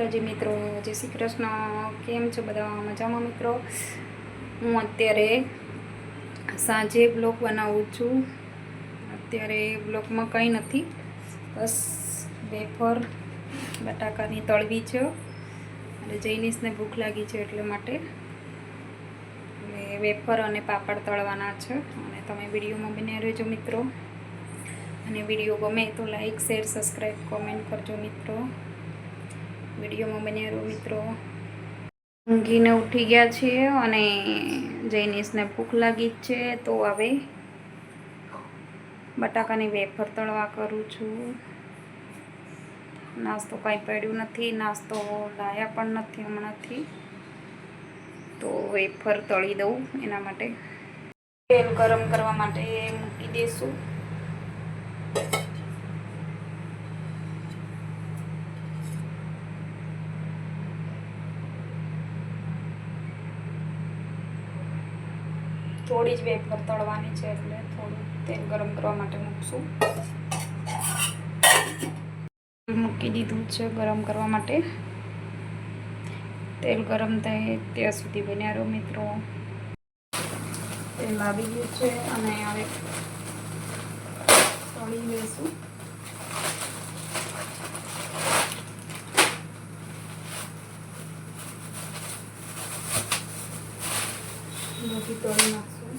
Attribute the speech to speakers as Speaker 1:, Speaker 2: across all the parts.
Speaker 1: માતાજી મિત્રો, જય શ્રી કૃષ્ણ. કેમ છો બધા? મજામાં મિત્રો? હું અત્યારે સાંજે બ્લોગ બનાવું છું. અત્યારે બ્લોગમાં કંઈ નથી. બસ વેફર, બટાકાની તળવી છે અને જૈનિસને ભૂખ લાગી છે એટલે માટે. વેફર અને પાપડ તળવાના છે. અને તમે વિડીયોમાં બન્યા રહેજો મિત્રો. અને વીડિયો ગમે તો લાઈક, શેર, સબસ્ક્રાઈબ, કોમેન્ટ કરજો મિત્રો. વિડીયોમાં બન્યા રહો મિત્રો. ઊંઘીને ઉઠી ગયા છીએ અને જૈનિશને ભૂખ લાગી છે, તો હવે બટાકાની વેફર તળવા કરું છું. નાસ્તો કાંઈ પડ્યું નથી, નાસ્તો લાયા પણ નથી હમણાંથી. તો વેફર તળી દઉં એના માટે. તેલ ગરમ કરવા માટે મૂકી દઈશું થોડી જ વેફર તળવાની છે એટલે થોડું તેલ ગરમ કરવા માટે મૂકશું. મૂકી દીધું છે ગરમ કરવા માટે. તેલ ગરમ થાય ત્યાં સુધી બન્યા રહો મિત્રો. તેલ આવી ગયું છે અને હવે તળી લઈશું બધી તળી નાખશું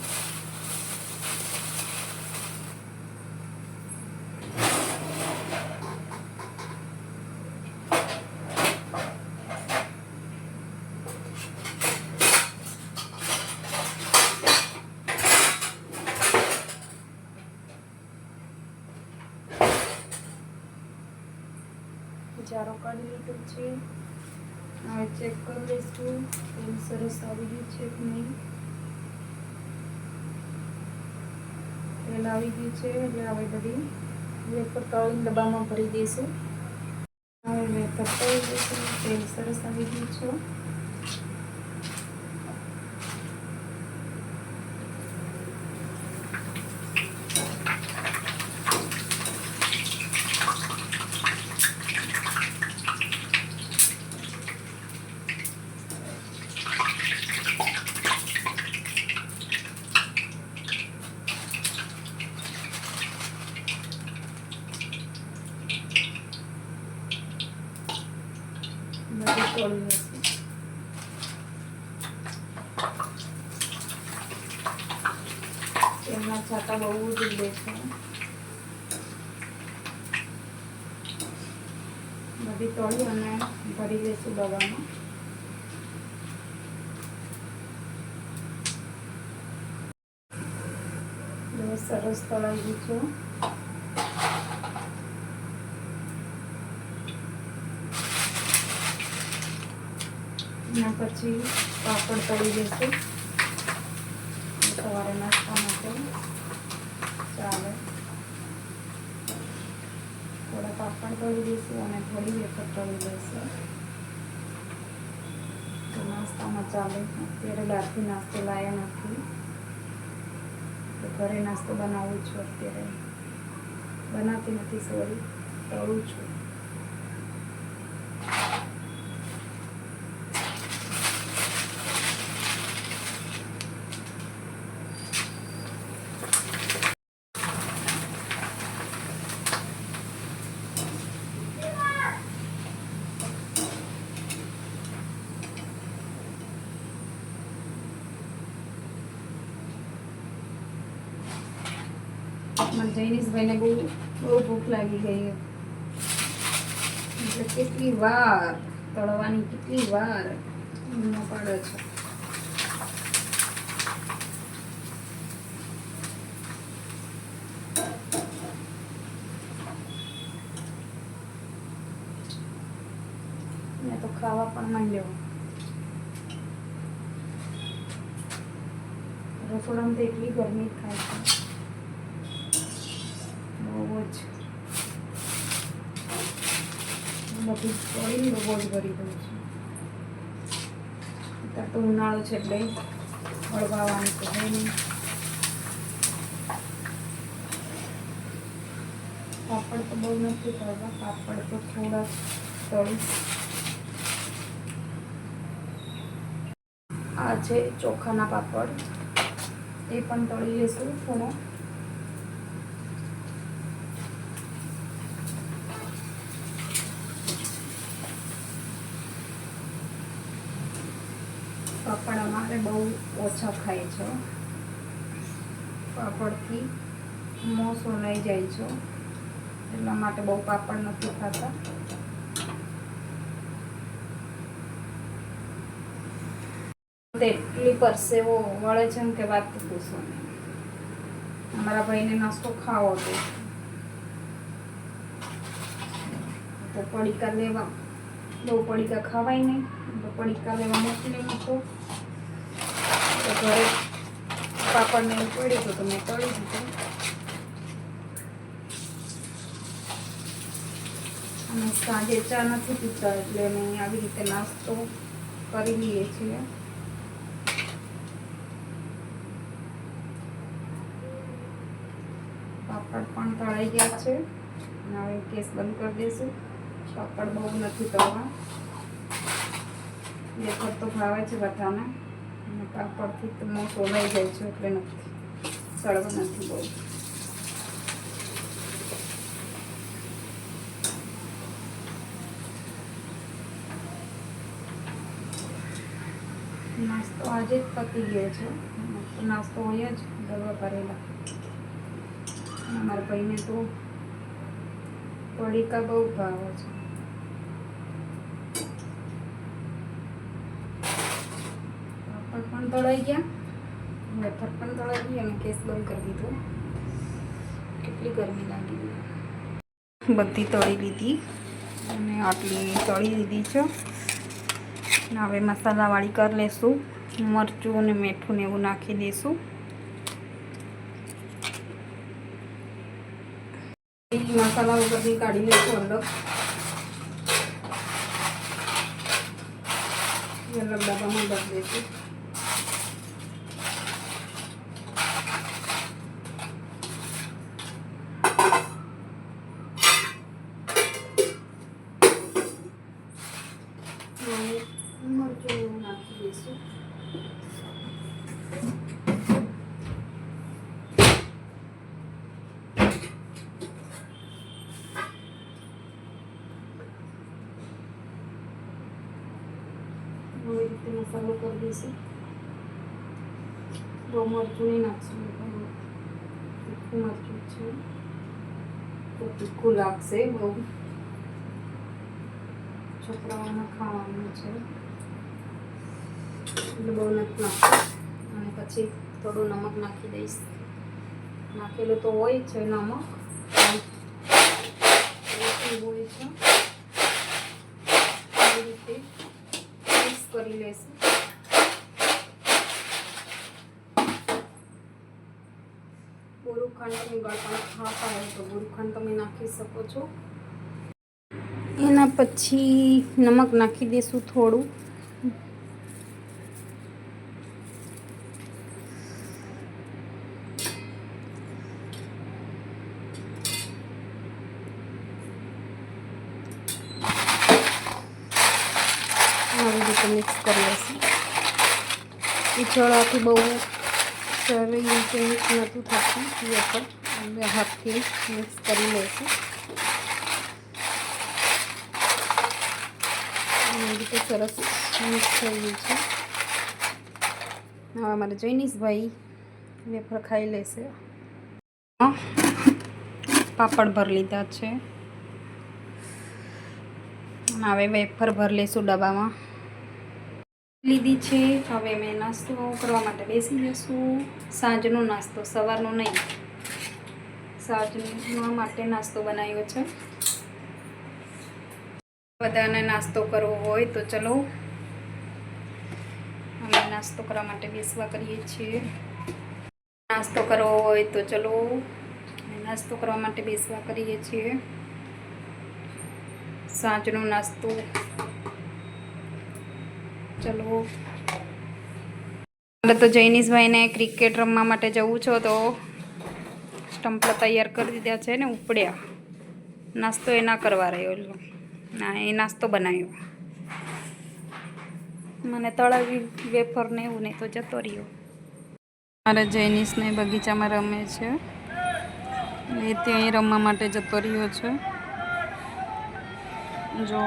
Speaker 1: જારો કાઢી છે હવે ચેક કરી લઈશું તેલ સરસ આવી ગયું છે કે નહીં. તેલ આવી ગયું છે એટલે હવે બધી વેપર તળીને ડબ્બામાં ભરી દઈશું. હવે વેફર તળી દઈશું તેલ સરસ આવી ગયું છે. લઈશું તેલના છાંટા બહુ જ ઉડે છે. બધી તળી અને ભરી લેશું દવામાં. બહુ સરસ ગયું છે. એના પછી પાપડ તળી દેશું સવારે નાસ્તા માટે. ચાલે. થોડા પાપડ તળી દઈશું અને થોડી વેફર તળી દઈશું તો નાસ્તામાં ચાલે. અત્યારે બહારથી નાસ્તો લાયા નથી. તો ઘરે નાસ્તો બનાવું છું અત્યારે. બનાવતી નથી સોરી તળું છું. મને જૈનિશભાઈને બહુ બહુ ભૂખ લાગી ગઈ. એટલે કેટલી વાર તળવાની, કેટલી વાર પાડે છે. ને તો ખાવા પણ માંડ્યો. રસોડામાં તો એટલી ગરમી થાય છે. બધું ઓઇલનો બોજ ભરી ગયું છે. અત્યારે તો ઉનાળો છે એટલે હળવાવાનું પાપડ તો બહુ નથી તળવા પાપડ તો થોડા તળું. આ છે ચોખાના પાપડ. એ પણ તળી લેશું થોડા. ઓછા ખાય છો. પાપડથી મોં સોનાઈ જાય છે. એટલા માટે બહુ પાપડ નથી ખાતા. એટલી પરસેવો વળે છે ને કે વાત પૂછો અમારા ભાઈને નાસ્તો ખાવો તો પડીકા લેવા, બહુ પડીકા ખાવાય નહીં. તો પડીકા લેવા મોકલી મૂકો. ઘરે પાપડને એવું પડ્યું હતું તો મેં તળી દીધું. અને સાંજે ચા નથી પીતા એટલે અમે આવી રીતે નાસ્તો કરી લઈએ છીએ. પાપડ પણ તળાઈ ગયા છે. અને હવે ગેસ બંધ કરી દઈશું. પાપડ બહુ નથી તળવા. વેફર તો ભાવે છે બધાને. પાપડથી તો મોં સોલાઈ જાય છે, એટલે નથી. તળવા નથી બહુ. નાસ્તો આજે જ પતી ગયો છે. નાસ્તો હોય જ દવા કરેલા. અમારા ભાઈને તો પડીકા બહુ ભાવે છે પાપડ પણ તળાઈ ગયા. વેફર પણ તળાઈ ગઈ અને કેસ બંધ કરી દીધો. કેટલી ગરમી લાગી બધી તળી લીધી અને આટલી તળી લીધી છે. હવે મસાલાવાળી કરી લેશું. મરચું અને મીઠું ને એવું નાખી દઈશું મસાલા બધી કાઢી લઈશું અલગ અલગ ડબ્બામાં ભરી દઈશું મરચું નાખી દઈશું રીતે મસાલો કરી દઈશું. બહુ મરચું નહીં નાખશું. તીખું મરચું છે. તો તીખું લાગશે બહુ. છોકરાઓને ખાવાનું છે. એટલે બહુ નથી નાખતું અને પછી થોડું નમક નાખી દઈશ. નાખેલું તો હોય છે નમક. હોય છે આવી રીતે મિક્સ કરી લઈશું બોરુખંડ ગળ પણ ખાતા હોય તો બોરુખંડ તમે નાખી શકો છો. એના પછી નમક નાખી દઈશું થોડું. આવી રીતે મિક્સ કરી લઈશું ઈચોળાથી બહુ સારી રીતે મિક્સ નથી થતું વેફર અમે હાથથી મિક્સ કરી લઈશું. આવી રીતે સરસ મિક્સ થઈ ગયું છે. હવે અમારે જૈનિશભાઈ વેફર ખાઈ લેશે. પાપડ ભર લીધા છે. હવે વેફર ભર લઈશું ડબ્બામાં. લીધી છે. હવે મેં નાસ્તો કરવા માટે બેસી જઈશું સાંજનો નાસ્તો, સવારનો નહીં. સાંજના માટે નાસ્તો બનાવ્યો છે. બધાને નાસ્તો કરવો હોય તો ચલો. અમે નાસ્તો કરવા માટે બેસવા કરીએ છીએ. નાસ્તો કરવો હોય તો ચલો. નાસ્તો કરવા માટે બેસવા કરીએ છીએ. સાંજનો નાસ્તો ચલો. મારે તો જૈનિશભાઈને ક્રિકેટ રમવા માટે જવું છો, તો સ્ટમ્પલા તૈયાર કરી દીધા છે ને ઉપડ્યા. નાસ્તો એ ના કરવા રહ્યો ના, એ નાસ્તો બનાવ્યો. મને તળાવી વેફર ને એવું નહીં તો જતો રહ્યો. મારા જૈનિસને બગીચામાં રમે છે. એ ત્યાં રમવા માટે જતો રહ્યો છે. જો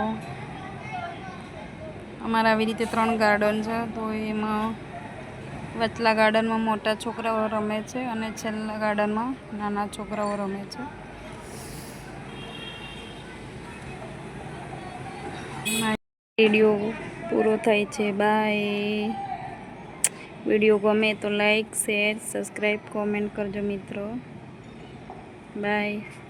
Speaker 1: અમારા આવી રીતે ત્રણ ગાર્ડન છે, તો એમાં વચલા ગાર્ડનમાં મોટા છોકરાઓ રમે છે અને છેલ્લા ગાર્ડનમાં નાના છોકરાઓ રમે છે. વીડિયો પૂરો થાય છે, બાય. વીડિયો ગમે તો લાઈક, શેર, સબસ્ક્રાઈબ, કોમેન્ટ કરજો મિત્રો. બાય.